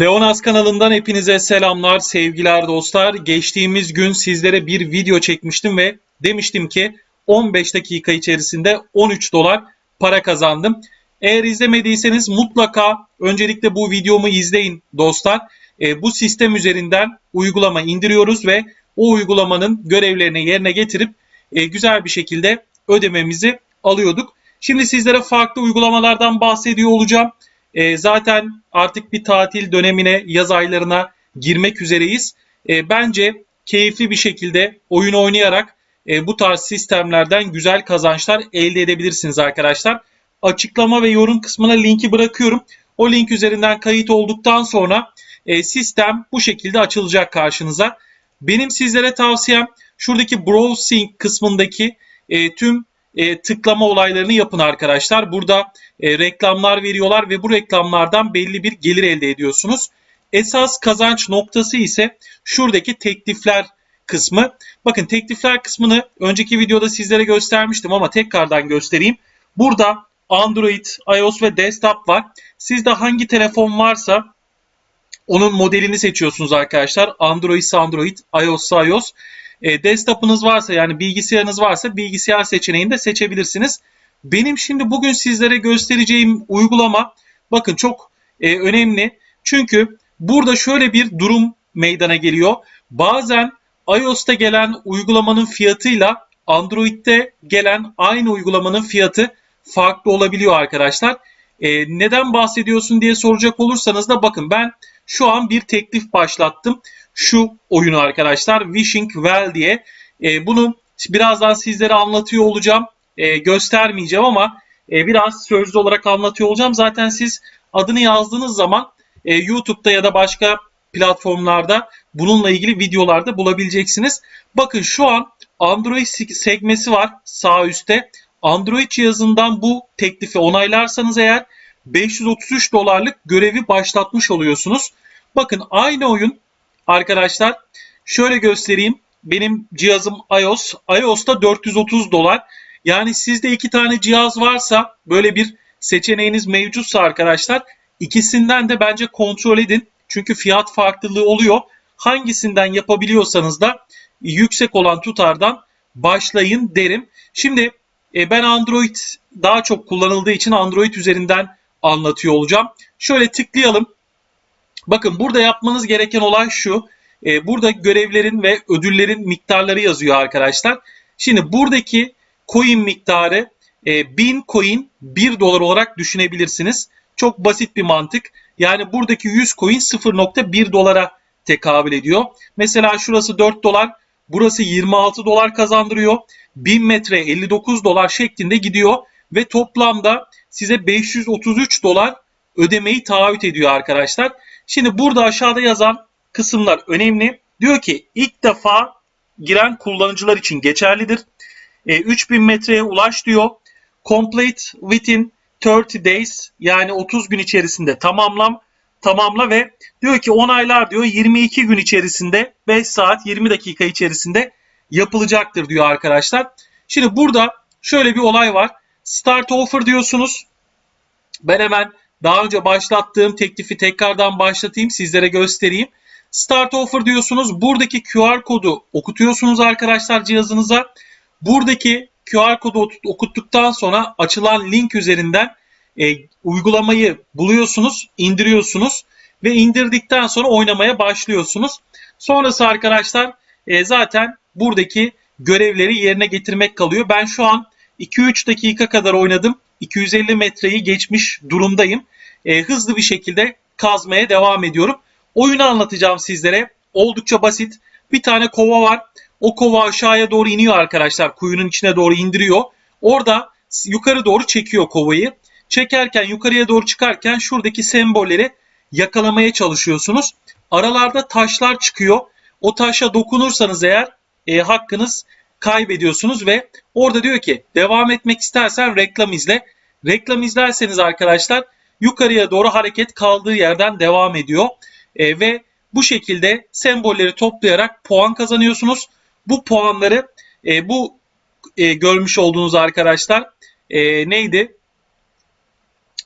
Leonas kanalından hepinize selamlar, sevgiler dostlar. Geçtiğimiz gün sizlere bir video çekmiştim ve demiştim ki 15 dakika içerisinde 13 dolar para kazandım. Eğer izlemediyseniz mutlaka öncelikle bu videomu izleyin dostlar. E, bu sistem üzerinden uygulama indiriyoruz ve o uygulamanın görevlerini yerine getirip e, güzel bir şekilde ödememizi alıyorduk. Şimdi sizlere farklı uygulamalardan bahsediyor olacağım. E, zaten artık bir tatil dönemine, yaz aylarına girmek üzereyiz. E, bence keyifli bir şekilde oyun oynayarak e, bu tarz sistemlerden güzel kazançlar elde edebilirsiniz arkadaşlar. Açıklama ve yorum kısmına linki bırakıyorum. O link üzerinden kayıt olduktan sonra e, sistem bu şekilde açılacak karşınıza. Benim sizlere tavsiyem şuradaki browsing kısmındaki e, tüm e, tıklama olaylarını yapın arkadaşlar. Burada e, reklamlar veriyorlar ve bu reklamlardan belli bir gelir elde ediyorsunuz. Esas kazanç noktası ise şuradaki teklifler kısmı. Bakın teklifler kısmını önceki videoda sizlere göstermiştim ama tekrardan göstereyim. Burada Android, iOS ve desktop var. Sizde hangi telefon varsa onun modelini seçiyorsunuz arkadaşlar. Android ise Android, iOS ise iOS. E, desktop'ınız varsa yani bilgisayarınız varsa bilgisayar seçeneğini de seçebilirsiniz. Benim şimdi bugün sizlere göstereceğim uygulama bakın çok e, önemli. Çünkü burada şöyle bir durum meydana geliyor. Bazen iOS'ta gelen uygulamanın fiyatıyla Android'de gelen aynı uygulamanın fiyatı farklı olabiliyor arkadaşlar. E, neden bahsediyorsun diye soracak olursanız da bakın ben şu an bir teklif başlattım. Şu oyunu arkadaşlar Wishing Well diye. E, bunu birazdan sizlere anlatıyor olacağım. E, göstermeyeceğim ama e, biraz sözlü olarak anlatıyor olacağım. Zaten siz adını yazdığınız zaman e, YouTube'da ya da başka platformlarda bununla ilgili videolarda bulabileceksiniz. Bakın şu an Android sekmesi var sağ üstte. Android cihazından bu teklifi onaylarsanız eğer 533 dolarlık görevi başlatmış oluyorsunuz. Bakın aynı oyun arkadaşlar şöyle göstereyim. Benim cihazım iOS. iOS'ta 430 dolar. Yani sizde iki tane cihaz varsa böyle bir seçeneğiniz mevcutsa arkadaşlar ikisinden de bence kontrol edin. Çünkü fiyat farklılığı oluyor. Hangisinden yapabiliyorsanız da yüksek olan tutardan başlayın derim. Şimdi e, ben Android daha çok kullanıldığı için Android üzerinden anlatıyor olacağım. Şöyle tıklayalım. Bakın burada yapmanız gereken olay şu. E, burada görevlerin ve ödüllerin miktarları yazıyor arkadaşlar. Şimdi buradaki coin miktarı e, 1000 coin 1 dolar olarak düşünebilirsiniz. Çok basit bir mantık. Yani buradaki 100 coin 0.1 dolara tekabül ediyor. Mesela şurası 4 dolar, burası 26 dolar kazandırıyor. 1000 metre 59 dolar şeklinde gidiyor ve toplamda size 533 dolar ödemeyi taahhüt ediyor arkadaşlar. Şimdi burada aşağıda yazan kısımlar önemli. Diyor ki ilk defa giren kullanıcılar için geçerlidir. E, 3000 metreye ulaş diyor. Complete within 30 days yani 30 gün içerisinde tamamlam tamamla ve diyor ki onaylar diyor 22 gün içerisinde 5 saat 20 dakika içerisinde yapılacaktır diyor arkadaşlar. Şimdi burada şöyle bir olay var. Start offer diyorsunuz. Ben hemen daha önce başlattığım teklifi tekrardan başlatayım sizlere göstereyim. Start offer diyorsunuz. Buradaki QR kodu okutuyorsunuz arkadaşlar cihazınıza. Buradaki QR kodu okuttuktan sonra açılan link üzerinden e, uygulamayı buluyorsunuz, indiriyorsunuz ve indirdikten sonra oynamaya başlıyorsunuz. Sonrası arkadaşlar e, zaten buradaki görevleri yerine getirmek kalıyor. Ben şu an 2-3 dakika kadar oynadım. 250 metreyi geçmiş durumdayım. E, hızlı bir şekilde kazmaya devam ediyorum. Oyunu anlatacağım sizlere. Oldukça basit. Bir tane kova var. O kova aşağıya doğru iniyor arkadaşlar. Kuyunun içine doğru indiriyor. Orada yukarı doğru çekiyor kovayı. Çekerken yukarıya doğru çıkarken şuradaki sembolleri yakalamaya çalışıyorsunuz. Aralarda taşlar çıkıyor. O taşa dokunursanız eğer e, hakkınız kaybediyorsunuz ve orada diyor ki devam etmek istersen reklam izle. Reklam izlerseniz arkadaşlar yukarıya doğru hareket kaldığı yerden devam ediyor. E, ve bu şekilde sembolleri toplayarak puan kazanıyorsunuz. Bu puanları e, bu e, görmüş olduğunuz arkadaşlar e, neydi?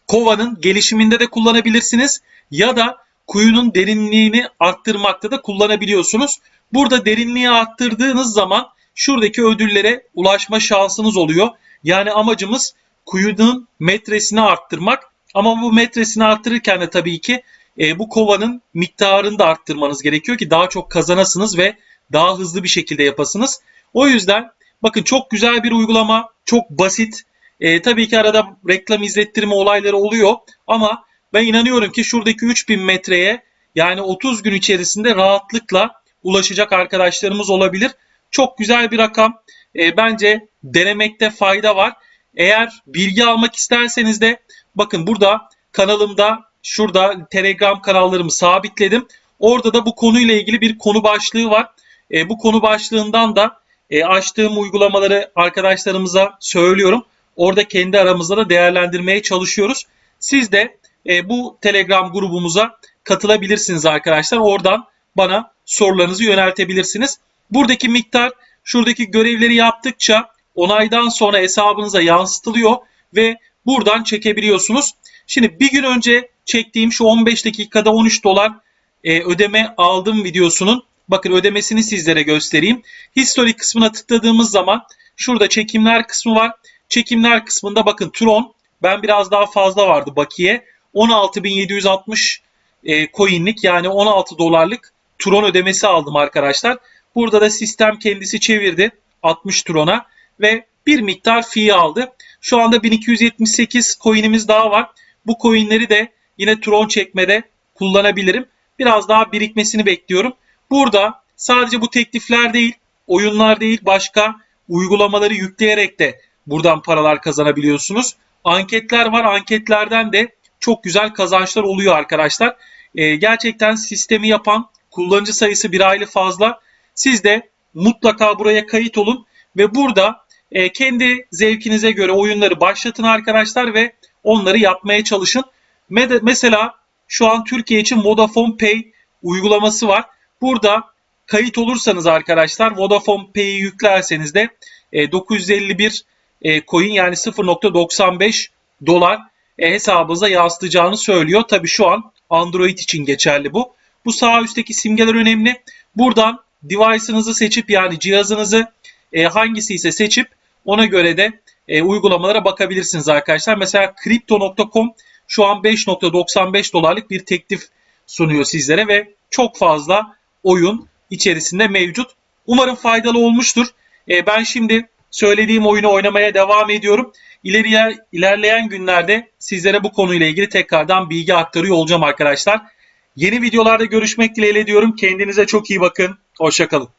Kovanın gelişiminde de kullanabilirsiniz ya da kuyunun derinliğini arttırmakta da kullanabiliyorsunuz. Burada derinliği arttırdığınız zaman şuradaki ödüllere ulaşma şansınız oluyor. Yani amacımız kuyunun metresini arttırmak. Ama bu metresini arttırırken de tabii ki e, bu kovanın miktarını da arttırmanız gerekiyor ki daha çok kazanasınız ve daha hızlı bir şekilde yapasınız. O yüzden bakın çok güzel bir uygulama, çok basit. E, tabii ki arada reklam izlettirme olayları oluyor ama ben inanıyorum ki şuradaki 3000 metreye yani 30 gün içerisinde rahatlıkla ulaşacak arkadaşlarımız olabilir. Çok güzel bir rakam. E, bence denemekte fayda var. Eğer bilgi almak isterseniz de bakın burada kanalımda şurada Telegram kanallarımı sabitledim. Orada da bu konuyla ilgili bir konu başlığı var. E, bu konu başlığından da e, açtığım uygulamaları arkadaşlarımıza söylüyorum. Orada kendi aramızda da değerlendirmeye çalışıyoruz. Siz de e, bu Telegram grubumuza katılabilirsiniz arkadaşlar. Oradan bana sorularınızı yöneltebilirsiniz. Buradaki miktar şuradaki görevleri yaptıkça onaydan sonra hesabınıza yansıtılıyor ve buradan çekebiliyorsunuz. Şimdi bir gün önce çektiğim şu 15 dakikada 13 dolar e, ödeme aldım videosunun bakın ödemesini sizlere göstereyim. History kısmına tıkladığımız zaman şurada çekimler kısmı var. Çekimler kısmında bakın Tron ben biraz daha fazla vardı bakiye. 16.760 e, coin'lik yani 16 dolarlık Tron ödemesi aldım arkadaşlar. Burada da sistem kendisi çevirdi 60 Tron'a ve bir miktar fee aldı. Şu anda 1278 coin'imiz daha var. Bu coin'leri de yine Tron çekmede kullanabilirim. Biraz daha birikmesini bekliyorum. Burada sadece bu teklifler değil, oyunlar değil başka uygulamaları yükleyerek de buradan paralar kazanabiliyorsunuz. Anketler var. Anketlerden de çok güzel kazançlar oluyor arkadaşlar. Ee, gerçekten sistemi yapan kullanıcı sayısı bir aile fazla. Siz de mutlaka buraya kayıt olun ve burada e, kendi zevkinize göre oyunları başlatın arkadaşlar ve onları yapmaya çalışın. Mesela şu an Türkiye için Vodafone Pay uygulaması var. Burada kayıt olursanız arkadaşlar Vodafone Pay'i yüklerseniz de e, 951 e, coin yani 0.95 dolar e, hesabınıza yansıtacağını söylüyor. Tabi şu an Android için geçerli bu. Bu sağ üstteki simgeler önemli. Buradan device'ınızı seçip yani cihazınızı e, hangisi ise seçip ona göre de e, uygulamalara bakabilirsiniz arkadaşlar. Mesela Crypto.com şu an 5.95 dolarlık bir teklif sunuyor sizlere ve çok fazla oyun içerisinde mevcut. Umarım faydalı olmuştur. E, ben şimdi söylediğim oyunu oynamaya devam ediyorum. İleriye ilerleyen günlerde sizlere bu konuyla ilgili tekrardan bilgi aktarıyor olacağım arkadaşlar. Yeni videolarda görüşmek dileğiyle diyorum. Kendinize çok iyi bakın. Hoşçakalın.